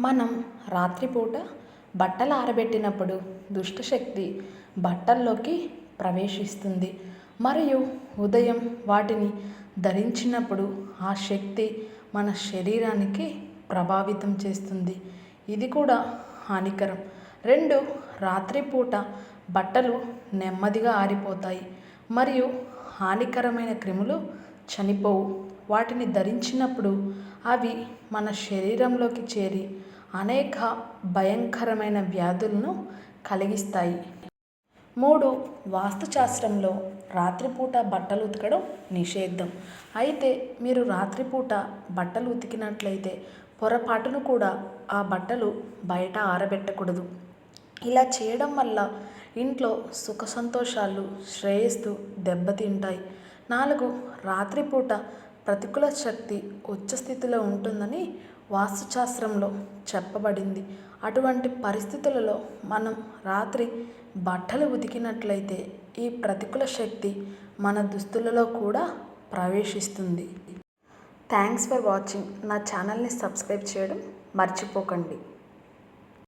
మనం రాత్రిపూట బట్టలు ఆరబెట్టినప్పుడు దుష్టశక్తి బట్టల్లోకి ప్రవేశిస్తుంది. మరియు ఉదయం వాటిని ధరించినప్పుడు ఆ శక్తి మన శరీరానికి ప్రభావితం చేస్తుంది. ఇది కూడా హానికరం. రెండు రాత్రిపూట బట్టలు నెమ్మదిగా ఆరిపోతాయి. మరియు హానికరమైన క్రిములు చనిపోవు. వాటిని ధరించినప్పుడు అవి మన శరీరంలోకి చేరి అనేక భయంకరమైన వ్యాధులను కలిగిస్తాయి. మూడు వాస్తుశాస్త్రంలో రాత్రిపూట బట్టలు ఉతకడం నిషేధం. అయితే మీరు రాత్రిపూట బట్టలు ఉతికినట్లయితే పొరపాటును కూడా ఆ బట్టలు బయట ఆరబెట్టకూడదు. ఇలా చేయడం వల్ల ఇంట్లో సుఖ సంతోషాలు శ్రేయస్సు దెబ్బతింటాయి. నాలుగు రాత్రిపూట ప్రతికూల శక్తి ఉచ్చ స్థితిలో ఉంటుందని వాస్తుశాస్త్రంలో చెప్పబడింది. అటువంటి పరిస్థితులలో మనం రాత్రి బట్టలు ఉతికినట్లయితే ఈ ప్రతికూల శక్తి మన దుస్తులలో కూడా ప్రవేశిస్తుంది. థ్యాంక్స్ ఫర్ వాచింగ్ నా ఛానల్ని సబ్స్క్రైబ్ చేయడం మర్చిపోకండి.